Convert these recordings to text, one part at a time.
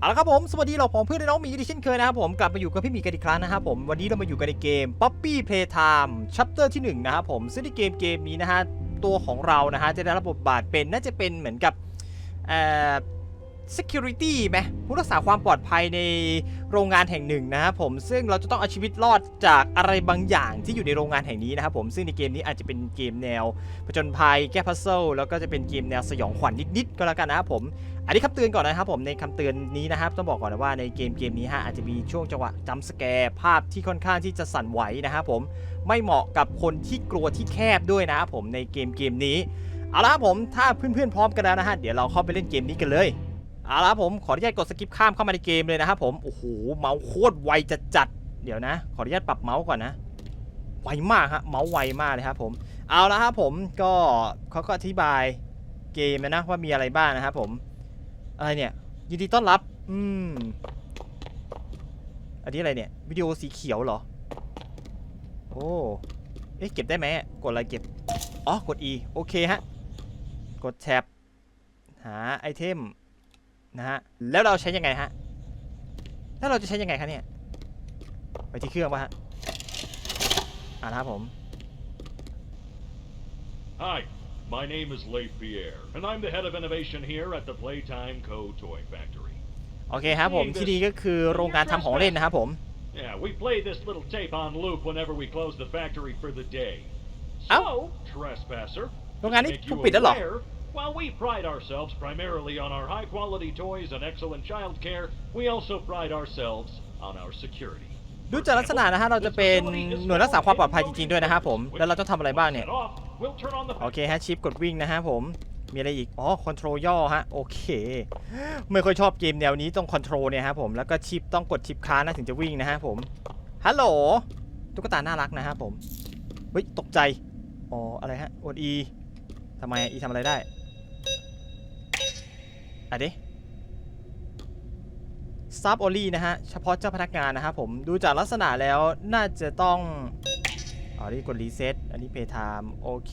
เอาละครับผม สวัสดีเราของเพื่อนน้องมีดีเช่นเคยนะครับผมกลับมาอยู่กับพี่มีกันอีกครั้งนะครับผม วันนี้เรามาอยู่กันในเกม Poppy Playtime Chapter ที่1นะครับผมซึ่งในเกมเกมนี้นะฮะตัวของเรานะฮะจะได้รับบทบาทเป็นน่าจะเป็นเหมือนกับเอ่อ security ไหมผู้รักษาความปลอดภัยในโรงงานแห่งหนึ่งนะครับผมซึ่งเราจะต้องเอาชีวิตรอดจากอะไรบางอย่างที่อยู่ในโรงงานแห่งนี้นะครับผมซึ่งในเกมนี้อาจจะเป็นเกมแนวผจญภัยแก้พัซเซิลแล้วก็จะเป็นเกมแนวสยองขวัญนิดๆก็แล้วกันนะครับผม อันนี้คำเตือนก่อนนะครับผมในคำเตือนนี้นะครับต้องบอกก่อนนะว่าในเกมเกมนี้ฮะอาจจะมีช่วงจังหวะจัมสแกร์ภาพที่ค่อนข้างที่จะสั่นไหวนะครับผมไม่เหมาะกับคนที่กลัวที่แคบด้วยนะครับผมในเกมเกมนี้เอาละครับผมถ้าเพื่อนๆพร้อมกันแล้วนะฮะเดี๋ยวเราเข้าไปเล่นเกมนี้กันเลย เอาละผมขออนุญาตกดสกิปข้ามเข้ามาในเกมเลยนะครับผมโอ้โหเมาส์โคตรไวจัดจัดเดี๋ยวนะ ขออนุญาตปรับเมาส์ก่อนนะไวมากฮะเมาส์ไวมากเลยครับผมเอาละครับผมก็เขาก็อธิบายเกมนะว่ามีอะไรบ้างนะครับผมอะไรเนี่ยยินดีต้อนรับอืมอันนี้อะไรเนี่ยวิดีโอสีเขียวเหรอโอ้เอ๊ะเก็บได้ไหมกดอะไรเก็บอ๋อกด E โอเคฮะกดแท็บหาไอเทม นะฮะ แล้วเราใช้ยังไงฮะ แล้วเราจะใช้ยังไงคะเนี่ย ไปที่เครื่องป่ะฮะ อ่านะครับผม Hi, my name is Leif Pierre, and I'm the head of innovation here at the Playtime Co. Toy Factory. โอเคครับผมที่นี่ก็คือโรงงานทำของเล่นนะครับผม Yeah, we play this little tape on loop whenever we close the factory for the day. Oh. So, trespasser, โรงงานนี้ make ถู you กปิดแล้วเหรอ aware, while we pride ourselves primarily on our high-quality toys and excellent child care, we also pride ourselves on our security. ดูจากลักษณะนะฮะเราจะเป็นหน่วยรักษาความปลอดภัยจริงๆด้วยนะครับผมแล้วเราต้องทำอะไรบ้างเนี่ย We'll turn on the โอเคฮะชิปกดวิ่งนะฮะผมมีอะไรอีก อ๋อ คอนโทรลย่อฮะ โอเค ไม่ค่อยชอบเกมแนวนี้ต้องคอนโทรลเนี่ยฮะผม แล้วก็ชิปต้องกดชิปค้างนะถึงจะวิ่งนะฮะผม ฮัลโหล ตุ๊กตาน่ารักนะฮะผม เฮ้ย ตกใจ อ๋อ อะไรฮะกด E ทำไม E ทำอะไรได้ อะเดซับโอลี่นะฮะ เฉพาะเจ้าพนักงานนะครับผมดูจากลักษณะแล้วน่าจะต้องอ๋อนี่กดรีเซ็ตอันนี้เพย์ไทม์โอเค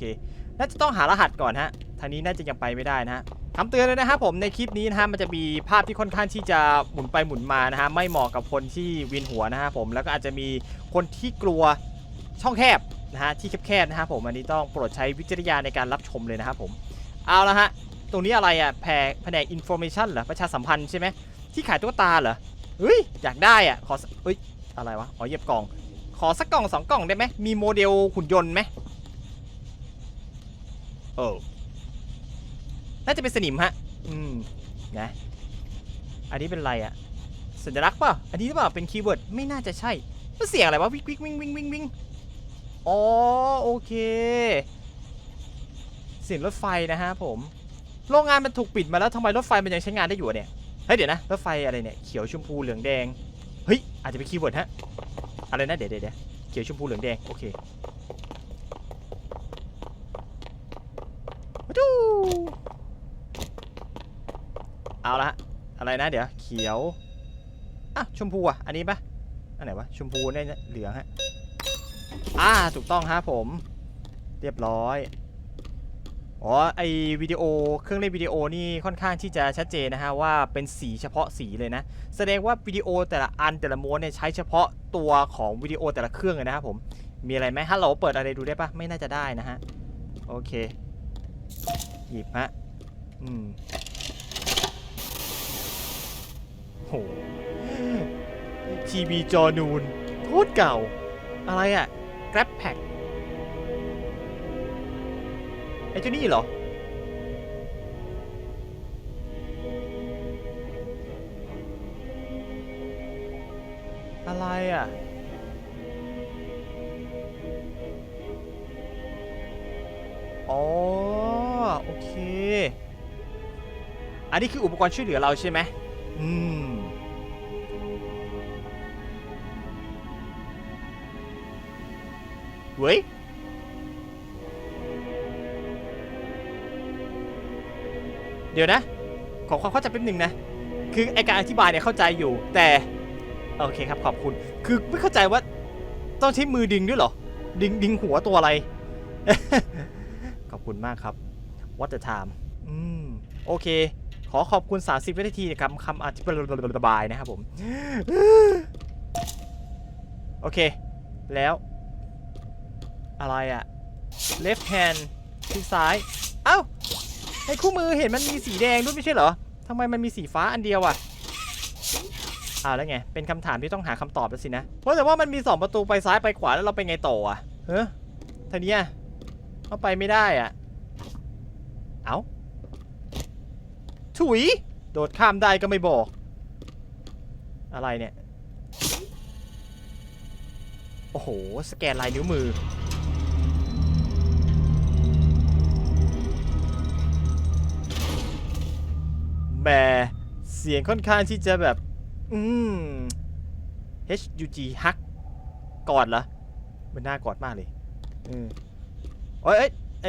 น่าจะต้องหารหัสก่อนฮะทางนี้น่าจะยังไปไม่ได้นะฮะคำเตือนเลยนะครับผมในคลิปนี้นะฮะมันจะมีภาพที่ค่อนข้างที่จะหมุนไปหมุนมานะฮะไม่เหมาะกับคนที่วียนหัวนะฮะผมแล้วก็อาจจะมีคนที่กลัวช่องแคบนะฮะที่แคบๆนะฮะผมอันนี้ต้องโปรดใช้วิจารณญาณในการรับชมเลยนะครับผมเอาละฮะ ตรงนี้อะไรอะแผนแผนกอินโฟเมชันเหรอประชาสัมพันธ์ใช่ไหมที่ขายตุ๊กตาเหรอเฮ้ยอยากได้อะขอสักเฮ้ยอะไรวะอ๋อเหยียบกล่อง ขอสักกล่องสองกล่องได้ไหมมีโมเดลหุ่นยนต์ไหมเออน่าจะเป็นสนิมฮะอืมนะอันนี้เป็นอะไรอะสัญลักษณ์เปล่าอันนี้หรือเปล่าเป็นคีย์เวิร์ดไม่น่าจะใช่มันเสียงอะไรวะวิกวิกวิ่งวิ่งวิ่งวิ่งอ๋อโอเคเสียงรถไฟนะฮะผม โรงงานมันถูกปิดมาแล้วทำไมรถไฟมันยังใช้งานได้อยู่เนี่ย เฮ้ยเดี๋ยวนะรถไฟอะไรเนี่ยเขียวชมพูเหลืองแดง เฮ้ยอาจจะเป็นคีย์เวิร์ดฮะ อะไรนะเดี๋ยวเดี๋ยวเดี๋ยวเขียวชมพูเหลืองแดงโอเคมาดูเอาละอะไรนะเดี๋ยวเขียวอะชมพูอะอันนี้ปะอันไหนวะชมพูเนี่ยเหลืองฮะอ่าถูกต้องครับผม เรียบร้อย อ๋อไอวิดีโอเครื่องเล่นวิดีโอนี่ค่อนข้างที่จะชัดเจนนะฮะว่าเป็นสีเฉพาะสีเลยนะ แสดงว่าวิดีโอแต่ละอันแต่ละม้วนเนี่ยใช้เฉพาะตัวของวิดีโอแต่ละเครื่องเลยนะครับผมมีอะไรไหมฮัลโหลเปิดอะไรดูได้ปะไม่น่าจะได้นะฮะโอเคหยิบฮะอืมโหทีวีจอนูนโคตรเก่า อะไรอะ Grab Pack ไอ้เจ้านี่เหรอ อะไรอะ อ๋อ โอเค อันนี้คืออุปกรณ์ช่วยเหลือเราใช่ไหม อืม เว้ย เดี๋ยวนะ ขอความเข้าใจแป๊บหนึ่งนะ คือไอการอธิบายเนี่ยเข้าใจอยู่ แต่โอเคครับขอบคุณ คือไม่เข้าใจว่าต้องใช้มือดึงด้วยเหรอ ดึงดึงหัวตัวอะไร ขอบคุณมากครับ What the time อืมโอเค ขอขอบคุณ 30วินาทีนะครับคำอธิบายนะครับผม โอเค แล้ว อะไรอะ left hand ที่ซ้าย เอ้า ในคู่มือเห็นมันมีสีแดงด้วยไม่ใช่เหรอทำไมมันมีสีฟ้าอันเดียวอะอ้าวแล้วไง เป็นคำถามที่ต้องหาคำตอบแล้วสินะ เพราะแต่ว่ามันมีสองประตูไปซ้ายไปขวาแล้วเราไปไงต่ออะเฮ้ยทีนี้ยเอาไปไม่ได้อะเอ้า ถุย โดดข้ามได้ก็ไม่บอก อะไรเนี่ย โอ้โห สแกนลายนิ้วมือ แหมเสียงค่อนข้างที่จะแบบ อืม HUG ฮักกอดเหรอ มันน่ากอดมากเลยอืมโอ้ยเอ้ยไอ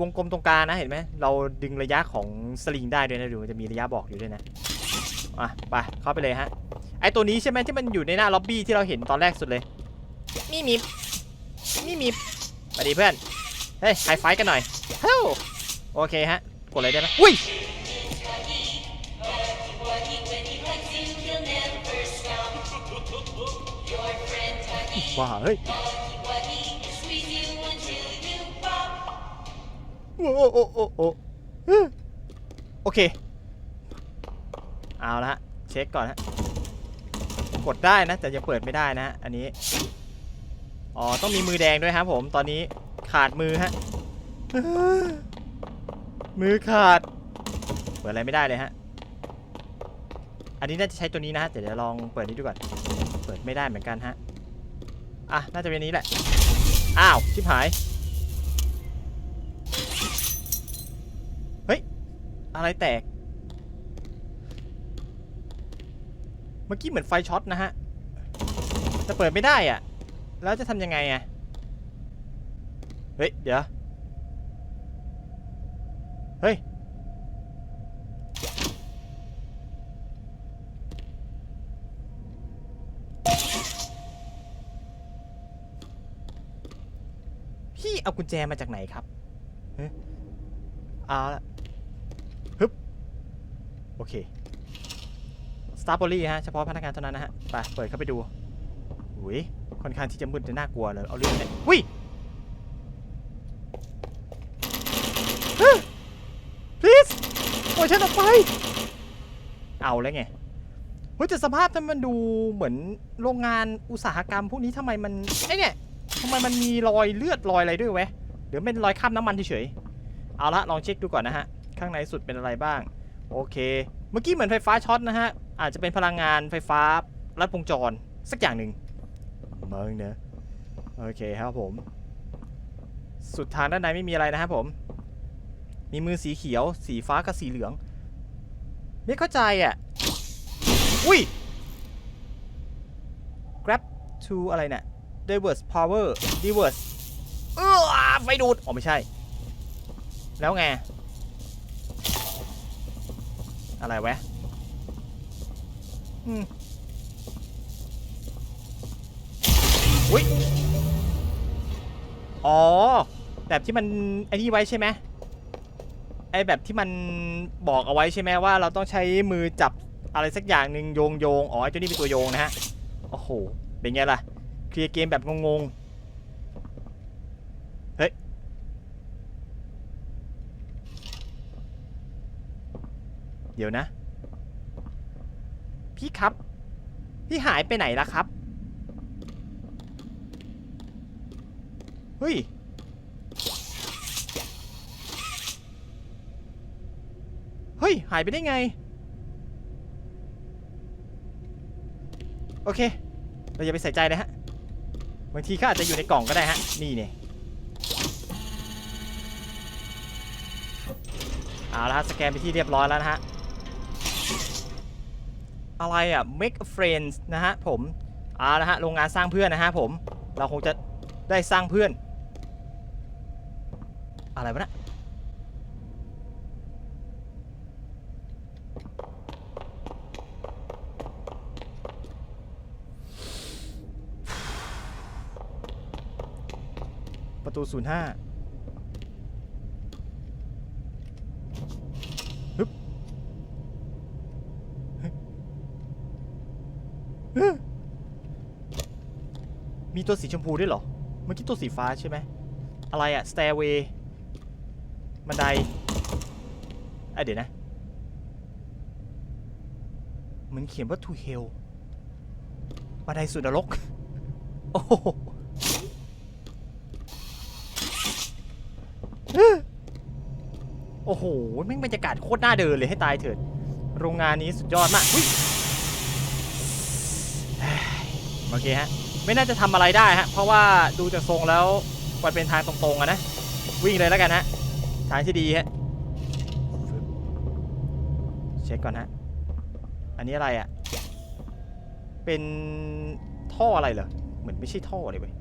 วงกลมตรงกลางนะเห็นไหม เราดึงระยะของสลิงได้ด้วยนะดูมันจะมีระยะบอกอยู่ด้วยนะ อะ ไปเข้าไปเลยฮะ ไอตัวนี้ใช่ไหมที่มันอยู่ในหน้าล็อบบี้ที่เราเห็นตอนแรกสุดเลย มีมีมีมีสวัสดีเพื่อน เฮ้ยไฮไฟว์กันหน่อยเฮ้วโอเคฮะ กดอะไรได้ไหมอุ้ย ว้าเฮ้ยโอ้โอ้โอ้โอ้โอ้ฮึโอเค เอาละฮะ เช็คก่อนฮะ กดได้นะ แต่ยังเปิดไม่ได้นะอันนี้ อ๋อ ต้องมีมือแดงด้วยครับผม ตอนนี้ขาดมือฮะ มือขาด เปิดอะไรไม่ได้เลยฮะ อันนี้น่าจะใช้ตัวนี้นะฮะ เดี๋ยวลองเปิดนี้ดูก่อน เปิดไม่ได้เหมือนกันฮะ อะ น่าจะเป็นนี้แหละ อ้าว ชิบหาย เฮ้ย อะไรแตก เมื่อกี้เหมือนไฟช็อตนะฮะแต่เปิดไม่ได้อะ แล้วจะทำยังไงอะ เฮ้ย เดี๋ยว เฮ้ย พี่ เอากุญแจมาจากไหนครับเฮ้ยเอาละฮึบโอเคสตาร์บอรี่ฮะ เฉพาะพนักงานเท่านั้นนะฮะ ไป เปิดเข้าไปดูหุยค่อนข้างที่จะมืดจะน่ากลัวเลย เอาเรื่องเนี่ยวิฮะ please ปล่อยฉันออกไป เอาแล้วไงเฮ้ยแต่สภาพนั้นมันดูเหมือนโรงงานอุตสาหกรรมพวกนี้ทำไมมันไอเนี่ย ทำไมมันมีรอยเลือดรอยอะไรด้วยเว้ยหรือเป็นรอยคราบน้ำมันเฉยๆเอาละลองเช็คดูก่อนนะฮะ ข้างในสุดเป็นอะไรบ้าง โอเค เมื่อกี้เหมือนไฟฟ้าช็อตนะฮะ อาจจะเป็นพลังงานไฟฟ้าลัดวงจรสักอย่างหนึ่งมึงเนอะโอเคครับผม สุดทางด้านในไม่มีอะไรนะครับผม มีมือสีเขียว สีฟ้ากับสีเหลือง ไม่เข้าใจอะ อุ้ย grab to อะไรเนี่ย diverse power diverse เออไฟดูด อ๋อ ไม่ใช่ แล้วไง อะไรวะอืมอุ้ยอ๋อ แบบที่มันไอ้นี่ไว้ใช่ไหมไอ้แบบที่มันบอกเอาไว้ใช่ไหมว่าเราต้องใช้มือจับอะไรสักอย่างหนึ่งโยงโยงอ๋อไอ้ตัวนี้เป็นตัวโยงนะฮะ โอ้โห เป็นไงล่ะ เคลียร์เกมแบบงงๆ เฮ้ย เดี๋ยวนะ พี่ครับ พี่หายไปไหนล่ะครับ เฮ้ยเฮ้ย หายไปได้ไง โอเค เราอย่าไปใส่ใจเลยฮะ บางทีเขาอาจจะอยู่ในกล่องก็ได้ฮะ นี่เนี่ยเอาละฮะสแกนไปที่เรียบร้อยแล้วนะฮะ อะไรอะ make friends นะฮะผมเอาละฮะโรงงานสร้างเพื่อนนะฮะผม เราคงจะได้สร้างเพื่อน อะไรวะเนะ ประตูศูนย์ห้าฮึบมีตัวสีชมพูด้วยเหรอ เมื่อกี้ตัวสีฟ้าใช่ไหม อะไรอะ stairway บันไดอ่เดี๋ยวนะ เหมือนเขียนว่า to hell บันไดสุดนรก โอ้ โอ้โหแม่งบรรยากาศโคตรน่าเดินเลยให้ตายเถิด โรงงานนี้สุดยอดมากอุ้ยโอเคฮะ ไม่น่าจะทำอะไรได้ฮะ เพราะว่าดูจากทรงแล้วมันเป็นทางตรงๆอะนะ วิ่งเลยแล้วกันฮะ ทางที่ดีฮะ เช็คก่อนฮะ อันนี้อะไรอะเป็นท่ออะไรเหรอ เหมือนไม่ใช่ท่อเลยเว้ย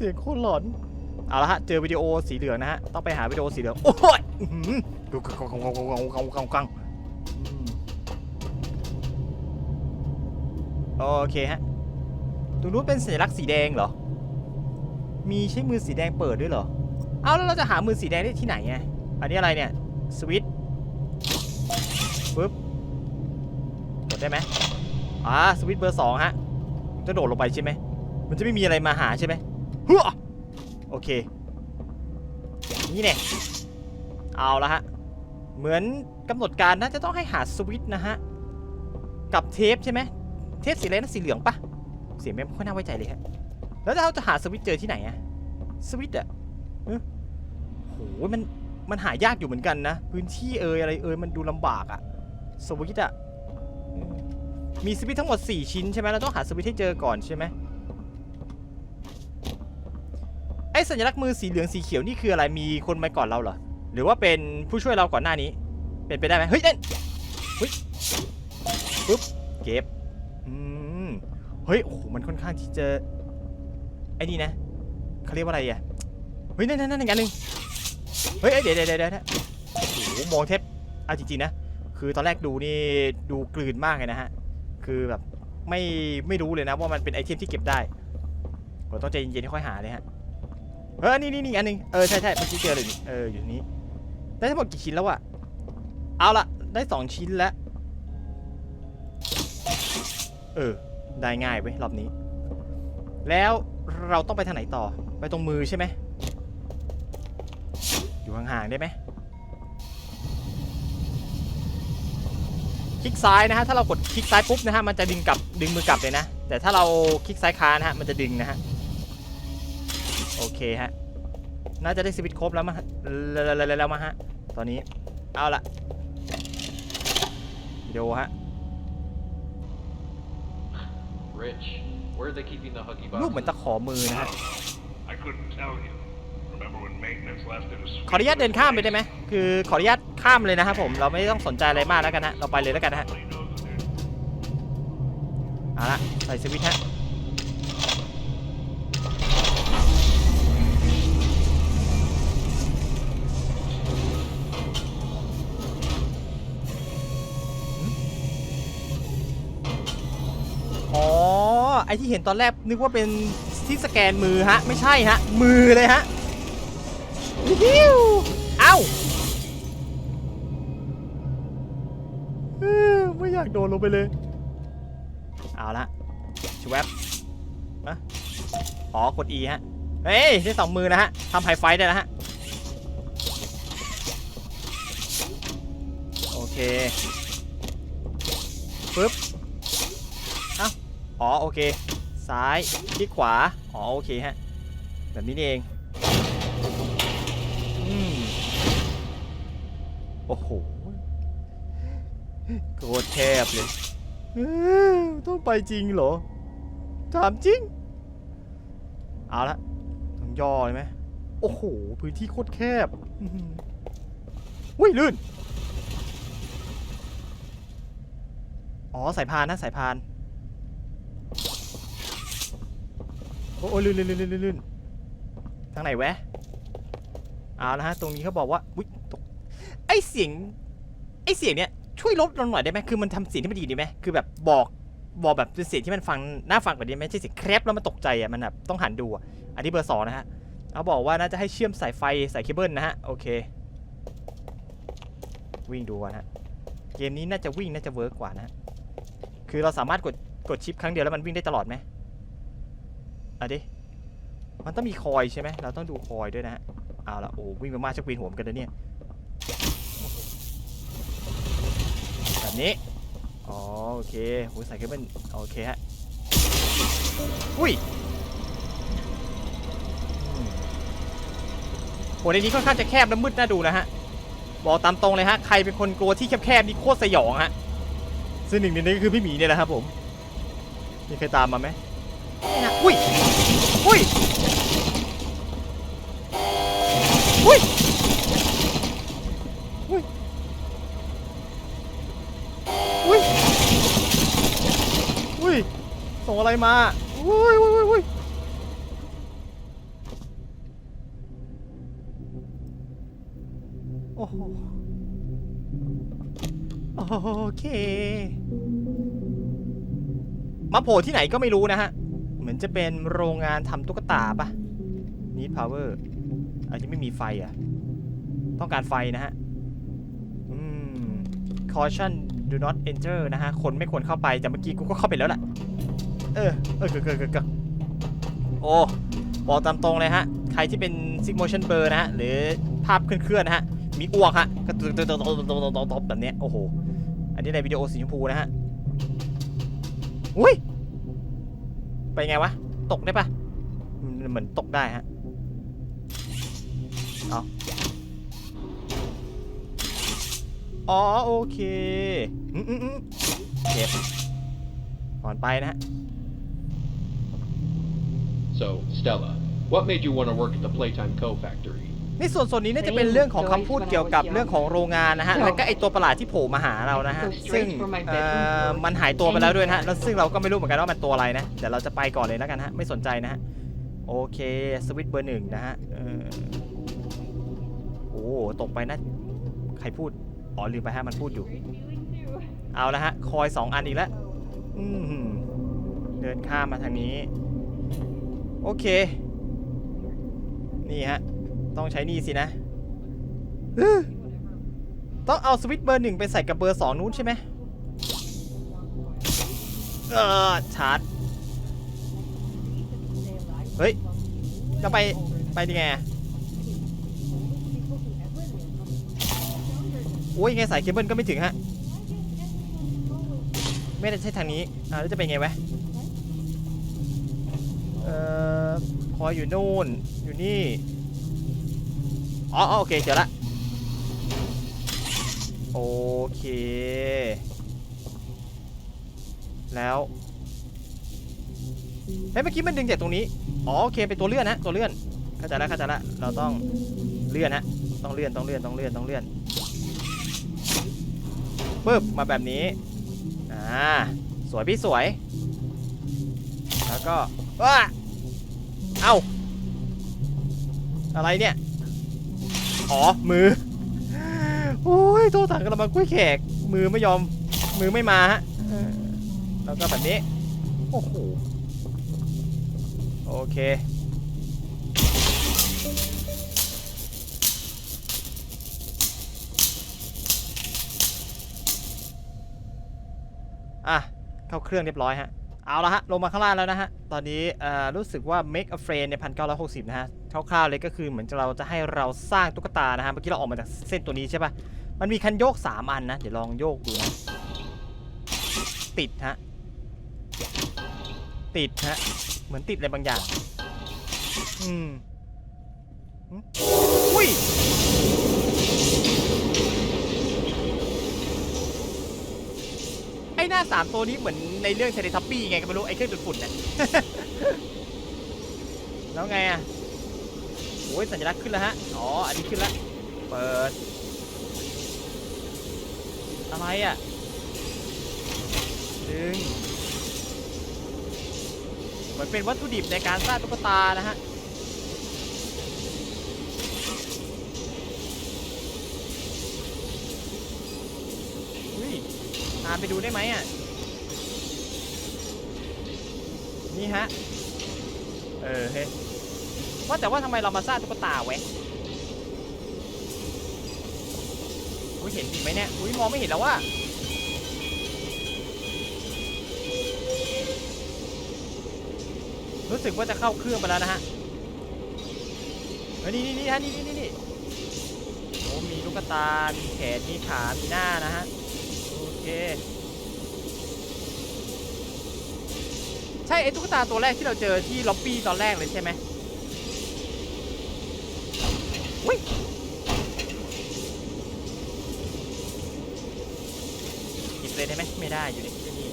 เสียงโคตรหลอน เอาละฮะ เจอวิดีโอสีเหลืองนะฮะ ต้องไปหาวิดีโอสีเหลือง โอ้ยดูกังกังกังกังกังกังกังโอเคฮะ ตรงนู้นเป็นสัญลักษณ์สีแดงเหรอ มีใช้มือสีแดงเปิดด้วยเหรอ เอาแล้วเราจะหามือสีแดงได้ที่ไหนไง อันนี้อะไรเนี่ย สวิตปึ๊บ กดได้ไหมอ่าสวิตเบอร์สองฮะจะโดดลงไปใช่ไหมมันจะไม่มีอะไรมาหาใช่ไหม ฮึอะโอเคนี่แน่เอาละฮะ เหมือนกำหนดการน่าจะต้องให้หาสวิตช์นะฮะ กับเทปใช่ไหม เทปสีอะไรนะสีเหลืองปะเสียงไม่ค่อยน่าไว้ใจเลยฮะ แล้วเราจะหาสวิตเจอที่ไหนอะสวิตอะเอ้โหมันมันหายากอยู่เหมือนกันนะ พื้นที่เอยอะไรเอยมันดูลำบากอะสวิตอะมีสวิตทั้งหมด 4 ชิ้นใช่ไหมเราต้องหาสวิตให้เจอก่อนใช่ไหม ไอ้ สัญลักษณ์มือสีเหลืองสีเขียวนี่คืออะไรมีคนมาก่อนเราเหรอหรือว่าเป็นผู้ช่วยเราก่อนหน้านี้ เป็นไปได้ไหมเฮ้ยเล่นเฮ้ยปุ๊บเก็บอืมเฮ้ยโอ้โหมันค่อนข้างที่จะไอ้นี่นะเขาเรียกว่าอะไรอะเฮ้ยนั่นนั่นนั่นอีกอันหนึ่งเฮ้ยเดี๋ยวเดี๋ยวเดี๋ยวโอ้โหมองเทปเอาจริงๆนะคือตอนแรกดูนี่ดูกลืนมากเลยนะฮะคือแบบไม่ไม่รู้เลยนะว่ามันเป็นไอเทมที่เก็บได้เราต้องใจเย็นๆค่อยหาเลยฮะ เออ นี่นี่นี่อันหนึง เออ ใช่ใช่เมื่อกี้เจอเลยนี่เออ อยู่นี้ ได้ทั้งหมดกี่ชิ้นแล้วอะเอาละได้สองชิ้นแล้ว เออ ได้ง่ายเว้ยรอบนี้ แล้วเราต้องไปทางไหนต่อ ไปตรงมือใช่ไหม อยู่ห่างๆได้ไหมคลิกซ้ายนะฮะ ถ้าเรากดคลิกซ้ายปุ๊บนะฮะ มันจะดึงกลับ ดึงมือกลับเลยนะ แต่ถ้าเราคลิกซ้ายค้านะฮะ มันจะดึงนะฮะ โอเคฮะ น่าจะได้สวิตช์ครบแล้วมาแล้วแล้วแล้วแล้วมาฮะ ตอนนี้ เอาละวิดีโอฮะ Rich, where are they keeping the huggy รูปเหมือน boxes? ตะขอมือนะฮะ I couldn't tell you. Remember when maintenance left it a ขออนุญาตเดินข้ามไปได้ไหม คือขออนุญาตข้ามเลยนะครับผม เราไม่ต้องสนใจอะไรมากแล้วกันฮะ เราไปเลยแล้วกันนะฮะ เอาละใส่สวิตช์ฮะ อที่เห็นตอนแรกนึกว่าเป็นที่สแกนมือฮะ ไม่ใช่ฮะ มือเลยฮะฮิวเอ้าเอ้อไม่อยากโดนลงไปเลย เอาละชวบอะอ๋อกด E ฮะ เฮ้ย ได้สองมือนะฮะทำไฮไฟได้แล้วฮะ โอเคปึ๊บ อ๋อโอเค ซ้ายคลิกขวา อ๋อโอเคฮะ แบบนี้นี่เองอืมโอ้โหโคตรแคบเลยต้องไปจริงเหรอ ถามจริง เอาละต้องย่อเลยไหมโอ้โห พื้นที่โคตรแคบอุ้ยลื่น อ๋อสายพานนะสายพาน โอ้โอ้ลื่นลื่นลื่นลื่นลื่นทางไหนแวะเอาละฮะ ตรงนี้เขาบอกว่าอุ๊ยตก ไอเสียง ไอเสียงเนี้ยช่วยลดลงหน่อยได้ไหมคือมันทำเสียงที่มันดีดีไหมคือแบบบอกบอกแบบเป็นเสียงที่มันฟังน่าฟังกว่านี้ไหมใช่เสียงแครบแล้วมันตกใจอะ มันแบบต้องหันดูอะ อันนี้เบอร์สองนะฮะเอาบอกว่าน่าจะให้เชื่อมสายไฟสายเคเบิลนะฮะ โอเค วิ่งดูก่อนฮะ เกมนี้น่าจะวิ่งน่าจะเวิร์กกว่านะ คือเราสามารถกดกดชิปครั้งเดียวแล้วมันวิ่งได้ตลอดไหม อะดิ มันต้องมีคอยใช่ไหม เราต้องดูคอยด้วยนะฮะ เอาละโอ้วิ่งไปมากชักวีนหัวมอนกันนะเนี่ย แบบนี้ อ๋อโอเคโหใส่เคเบิลโอเคฮะ อุ้ยอืมโหในนี้ค่อนข้างจะแคบและมืดน่าดูนะฮะ บอกตามตรงเลยฮะ ใครเป็นคนกลัวที่แคบๆนี่โคตรสยองฮะ ซึ่งหนึ่งในนี้ก็คือพี่หมีเนี่ยแหละครับผม มีใครตามมาไหมอุ้ย อุ้ย อุ้ย อุ้ย อุ้ย อุ้ย ส่งอะไรมาอุ้ยอุ้ยอุ้ยอุ้ยโอ้โหโอเค มาโผล่ที่ไหนก็ไม่รู้นะฮะ เหมือนจะเป็นโรงงานทำตุ๊กตาปะนี่ power อันนี้ไม่มีไฟอะ ต้องการไฟนะฮะ อืม caution do not enter นะฮะ คนไม่ควรเข้าไป แต่เมื่อกี้กูก็เข้าไปแล้วแหละ เออ เออเกิดเกิดเกิดโอ้ บอกตามตรงเลยฮะ ใครที่เป็น sig motion blur นะฮะ หรือภาพเคลื่อนๆนะฮะ มีอ้วกฮะก็ตึ๊ดตึ๊ดตึ๊ดตึ๊ดตึ๊ดตึ๊ดตึ๊ดแบบเนี้ย โอ้โห อันนี้ในวิดีโอสีชมพูนะฮะ อุ้ย ไปไงวะ ตกได้ปะเหมือนตกได้ฮะ เอาอ๋อโอเคอืมอืมอืมเก็บก่อนไปนะฮะ So, Stella, what made you want to work at the Playtime Co. factory? ในส่วนส่วนนี้น่าจะเป็นเรื่องของคำพูดเกี่ยวกับเรื่องของโรงงานนะฮะ แล้วก็ไอตัวประหลาดที่โผล่มาหาเรานะฮะ ซึ่งเอ่อมันหายตัวไปแล้วด้วยนะฮะ แล้วซึ่งเราก็ไม่รู้เหมือนกันว่ามันตัวอะไรนะ เดี๋ยวเราจะไปก่อนเลยแล้วกันฮะ ไม่สนใจนะฮะ โอเค สวิตช์เบอร์หนึ่งนะฮะเออโอ้ตกไปนะ ใครพูด อ๋อลืมไปฮะ มันพูดอยู่ เอาละฮะ คอยสองอันอีกแล้วอืมเดินข้ามมาทางนี้ โอเค นี่ฮะ ต้องใช้นี่สินะเอ้อต้องเอาสวิตช์เบอร์หนึ่งไปใส่กับเบอร์สองนู้นใช่ไหมเออชาร์จ เฮ้ยจะไป ไปยังไงอะโอ้ยไงสายเคเบิลก็ไม่ถึงฮะ ไม่ได้ใช่ทางนี้ อ่าแล้วจะเป็นไงวะ เอ่อ พออยู่นู่น อยู่นี่ อ๋อโอเคเจอละโอเค แล้วเฮ้ยเมื่อกี้มันดึงจากตรงนี้ อ๋อโอเคเป็นตัวเลื่อนนะตัวเลื่อนเข้าใจแล้วเข้าใจแล้วเราต้องเลื่อนนะต้องเลื่อนต้องเลื่อนต้องเลื่อนต้องเลื่อนปึ๊บมาแบบนี้อ่าสวยพี่สวย แล้วก็ว้าเอ้าอะไรเนี่ย อ๋อ มือ โอ้ยโทษถังกระมังกุ้ยแขก มือไม่ยอม มือไม่มาฮะแล้วก็แบบนี้ โอ้โห โอเค อะ เข้าเครื่องเรียบร้อยฮะ เอาละฮะ ลงมาข้างล่างแล้วนะฮะ ตอนนี้รู้สึกว่า make a frame ในพันเก้าร้อยหกสิบนะฮะ คร่าวๆเลยก็คือเหมือนจะเราจะให้เราสร้างตุ๊กตานะฮะ เมื่อกี้เราออกมาจากเส้นตัวนี้ใช่ปะมันมีคันโยก 3 อันนะ เดี๋ยวลองโยกดูนะ ติดฮะ ติดฮะ เหมือนติดอะไรบางอย่าง อืม อุ้ยไอ้หน้าสามตัวนี้เหมือนในเรื่องเทเลทัปปี้ไงก็ไม่รู้ ไอ้เครื่องดูดฝุ่นเนี่ยแล้วไงอะโอ้ยสัญลักษณ์ขึ้นแล้วฮะ อ๋อ อันนี้ขึ้นแล้ว เปิด อะไรอะดึงเหมือนเป็นวัตถุดิบในการสร้างตุ๊กตานะฮะ อุ้ยตาม ไปดูได้ไหมอะ นี่ฮะ เออเฮ้ว่าแต่ว่าทำไมเรามาสร้างตุ๊กตาไว้อุ้ยเห็นอีกไหมเนี่ย อุ้ยมองไม่เห็นแล้วว่ารู้สึกว่าจะเข้าเครื่องไปแล้วนะฮะเฮ้ยนี่นี่นี่ฮะนี่นี่นี่โอ้มีลูกตา มีแขน มีขา มีหน้านะฮะ ใช่ ไอ้ตุ๊กตาตัวแรกที่เราเจอที่ล็อบบี้ตอนแรกเลยใช่ไหมอุ้ยหยิบเลยได้ไหมไม่ได้อยู่ในที่นี่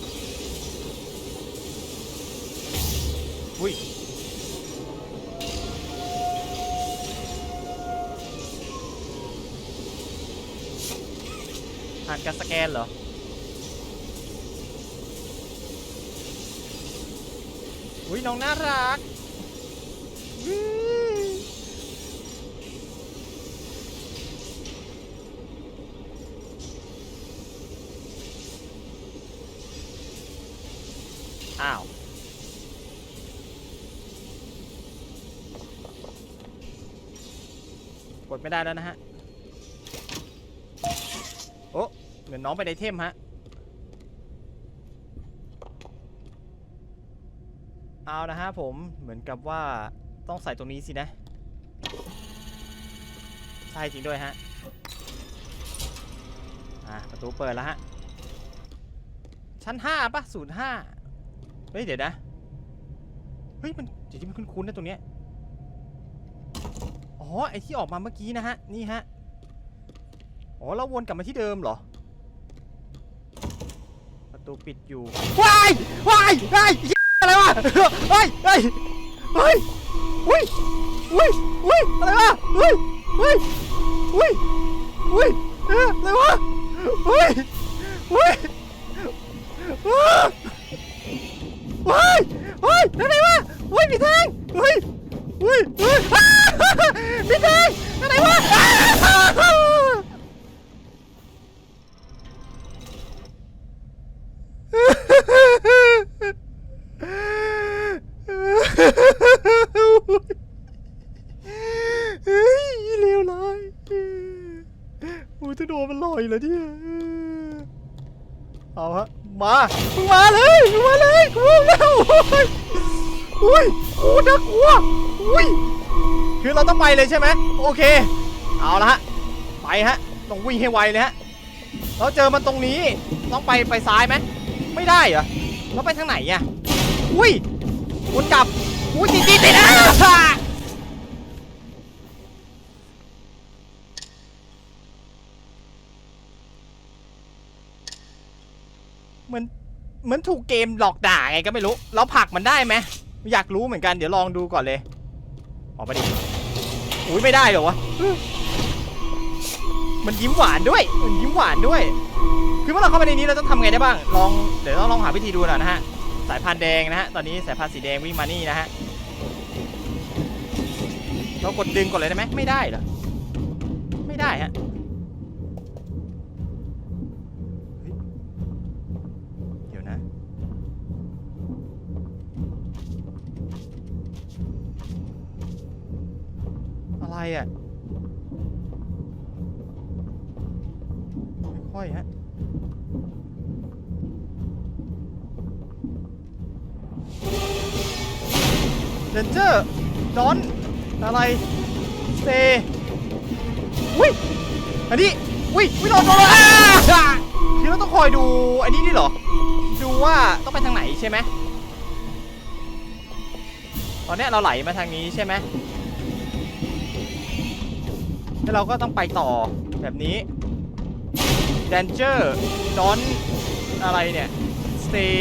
อุ้ยผ่านการสแกนเหรอ อุ้ยน้องน่ารักอ้าวกดไม่ได้แล้วนะฮะ โอ้เหมือนน้องไปในเทมฮะ เอานะฮะผมเหมือนกับว่าต้องใส่ตรงนี้สินะ ใช่จริงด้วยฮะ อะประตูเปิดแล้วฮะ ชั้น5ปะศูนย์ห้าเฮ้ยเดี๋ยวนะ เฮ้ยมันเดี๋ยวมันคุ้นๆนะตรงเนี้ย อ๋อไอที่ออกมาเมื่อกี้นะฮะ นี่ฮะ อ๋อเราวนกลับมาที่เดิมเหรอ ประตูปิดอยู่ว้ายว้ายว้าย เฮ้ยเฮ้ยเฮ้ยอุ้ยอุ้ยอุ้ยอะไรวะอุ้ยอุ้ยอุ้ยอุ้ยเอ๊ะอะไรวะอุ้ยอุ้ยอ้าว้ายว้ายอะไรวะอุ้ยมีทางอุ้ยอุ้ยอุ้ยอ้ามีทางอะไรวะอ้า เฮ้ยเลวร้ายโอ้ย จะโดนมันลอยเหรอเนี่ยเอาฮะมามึงมาเลยมึงมาเลยกูแล้วโอ้ยโอ้ยน่ากลัวอุ้ยคือเราต้องไปเลยใช่ไหมโอเค เอาละฮะไปฮะต้องวิ่งให้ไวเลยฮะเราเจอมันตรงนี้ต้องไปไปซ้ายไหมไม่ได้เหรอเราไปทางไหนอะอุ้ยวนกลับอุ้ยติดติดติดอะ เหมือน เหมือนถูกเกมหลอกด่าไงก็ไม่รู้ เราผลักมันได้ไหมอยากรู้เหมือนกันเดี๋ยวลองดูก่อนเลยออกมาดิอุ้ยไม่ได้เหรอวะมันยิ้มหวานด้วย มันยิ้มหวานด้วย คือเมื่อเราเข้าไปในนี้เราต้องทำไงได้บ้าง ลอง เดี๋ยวต้องลองหาวิธีดูหน่อยนะฮะ สายพานธุ์แดงนะฮะ ตอนนี้สายพานธุ์สีแดงวิ่งมานี่นะฮะ เรากดดึงก่อนเลยได้ไหม ไม่ได้เหรอ ไม่ได้ฮะ อะไรอะค่อยๆฮะเดนเจอร์ดอนอะไรเซอุ้ยอันนี้อุ้ยอุ้ยโดนโดนอ่าคือเราต้องคอยดูอันนี้นี่เหรอ ดูว่าต้องไปทางไหนใช่ไหมตอนนี้เราไหลมาทางนี้ใช่ไหม แล้วเราก็ต้องไปต่อแบบนี้ danger don อะไรเนี่ย stay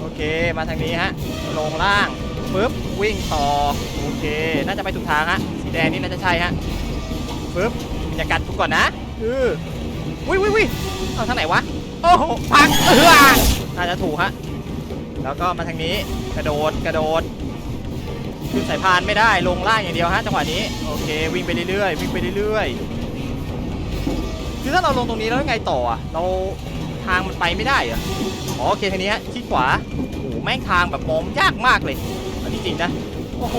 โอเค มาทางนี้ฮะ ลงล่างปึ๊บ วิ่งต่อ โอเค น่าจะไปถูกทางฮะ สีแดงนี่น่าจะใช่ฮะปึ๊บอย่ากัดทุกก่อนนะเออวิวิวิเอาทางไหนวะ โอ้โห พักเออน่าจะถูกฮะ แล้วก็มาทางนี้ กระโดด กระโดด สายพานไม่ได้ลงล่างอย่างเดียวฮะจังหวะนี้โอเควิ่งไปเรื่อยๆวิ่งไปเรื่อยๆคือถ้าเราลงตรงนี้แล้วไงต่ออะเราทางมันไปไม่ได้ออ๋อโอเคทางนี้ฮะที่ขวาโอ้โหแม่งทางแบบมองยากมากเลยอันนี้จริงนะโอ้โห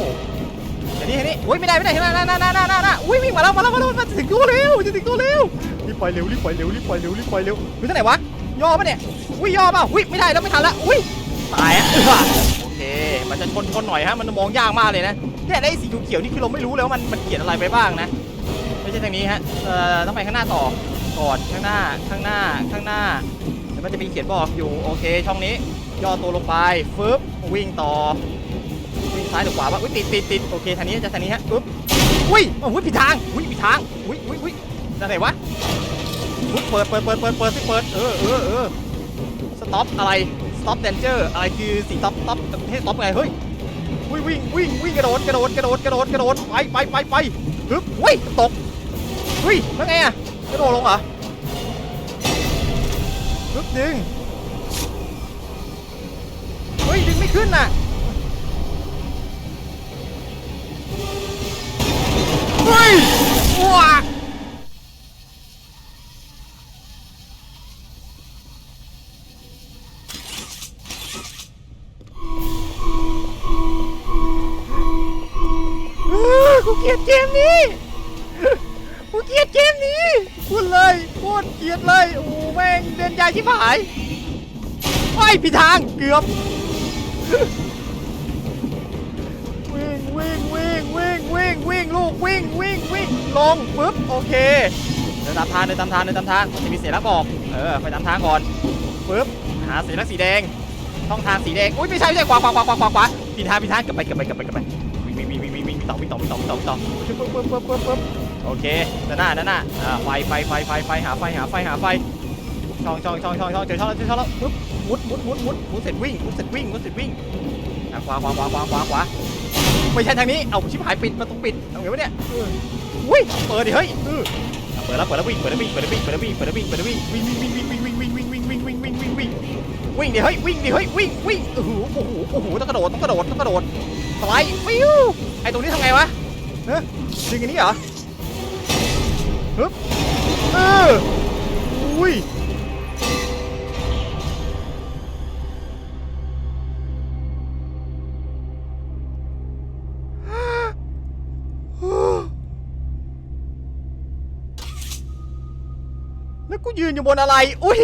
เดี๋ยวนี้เดี๋ยนี้อุ้ยไม่ได้ไม่ได้น่าน่าน่าน่าน่าน่าอุ้ยวิ่งมาแล้วมาแล้วมาแล้วมาถึงตัวเร็วจะถึงตัวเร็วรีบไปเร็วรีบไปเร็วรีบไปเร็วรีบไปเร็วไปทางไหนวะย่อปะเนี่ยอุ้ยย่อเปล่าอุ้ยไม่ได้แล้วไม่ทันละอุ้ยตายอะ มันจะชนชนหน่อยฮะ มันมองยากมากเลยนะ เนี่ยไอ้สีเขียวๆนี่คือเราไม่รู้เลยว่ามันมันเขียนอะไรไปบ้างนะ ไม่ใช่ทางนี้ฮะ เอ่อต้องไปข้างหน้าต่อ ก่อนข้างหน้า ข้างหน้า ข้างหน้าเดี๋ยวมันจะมีเขียนบอกอยู่ โอเค ช่องนี้ ย่อตัวลงไป ฟึบ วิ่งต่อ วิ่งซ้ายหรือขวาวะอุ้ยติดติดติดโอเคทางนี้จะทางนี้ฮะปึ๊บ อุ้ยอุ้ยผิดทาง อุ้ยผิดทาง อุ้ยอุ้ยอุ้ยทางไหนวะอุ้ยเปิดเปิดเปิดเปิดเปิดสิเปิด เออเออเออสต็อปอะไร ต็อปเดนเจอร์อะไรคือสีสต็อปสต็อปให้สต็อปไงเฮ้ยวิ่งวิ่งวิ่งวิ่งกระโดดกระโดดกระโดดกระโดดกระโดดไปไปไปไปปึ๊บอุ้ยตกอุ้ยแล้วไงอะกระโดดลงเหรอฮึบดึงเฮ้ยดึงไม่ขึ้นน่ะ ตรเกลียดเลย โอ้แม่งเดินใจชิบหายไอ้ยผิดทางเกือบ วิ่งวิ่งวิ่งวิ่งวิ่งวิ่งลูกวิ่งวิ่งวิ่งลงปึ๊บโอเคเดินตามทางเดินตามทางเดินตามทางจะมีเสียลักบอกเออไปตามทางก่อนปึ๊บหาเสียลักสีแดงช่องทางสีแดงอุ้ยไม่ใช่ไม่ใช่ขวาขวาขวาขวาขวาขวาผิดทางผิดทางกลับไปกลับไปกลับไปกลับไปวิ่งวิ่งวิ่งวิ่งวิ่งต่อวิ่งต่อวิ่งต่อวิ่งต่อวิ่งต่อปึ๊บปึ๊บปึ๊บปึ๊บปึ๊บ โอเคด้านหน้าด้านหน้าอ่าไฟไฟไฟไฟไฟหาไฟหาไฟหาไฟช่องช่องช่องช่องช่องเจอช่องแล้วเจอช่องแล้วปึ๊บมุดมุดมุดมุดมุดเสร็จวิ่งมุดเสร็จวิ่งมุดเสร็จวิ่งอะขวาขวาขวาขวาขวาขวาไม่ใช่ทางนี้เอาชิบหายปิดประตูปิดเอาไงวะเนี่ยอุ้ยเปิดดิเฮ้ยเอออะเปิดแล้วเปิดแล้ววิ่งเปิดแล้ววิ่งเปิดแล้ววิ่งเปิดแล้ววิ่งเปิดแล้ววิ่งเปิดแล้ววิ่งวิ่งวิ่งวิ่งวิ่งวิ่งวิ่งวิ่งวิ่งวิ่งวิ่งวิ่งวิ่งวิ่งวิ่งวิ่งดิเฮ้ยวิ่งดิเฮ้ยวิ่งวิ่งโอ้โหโอ้โหโอ้โหต้องกระโดดต้องกระโดดต้องกระโดดสไลด์ฟิวไอตรงนี้ทำไงวะเฮ้ยดึงอันนี้เหรอ ฮึบเอออุ้ยแล้วกูยืนอยู่บนอะไร อุ้ย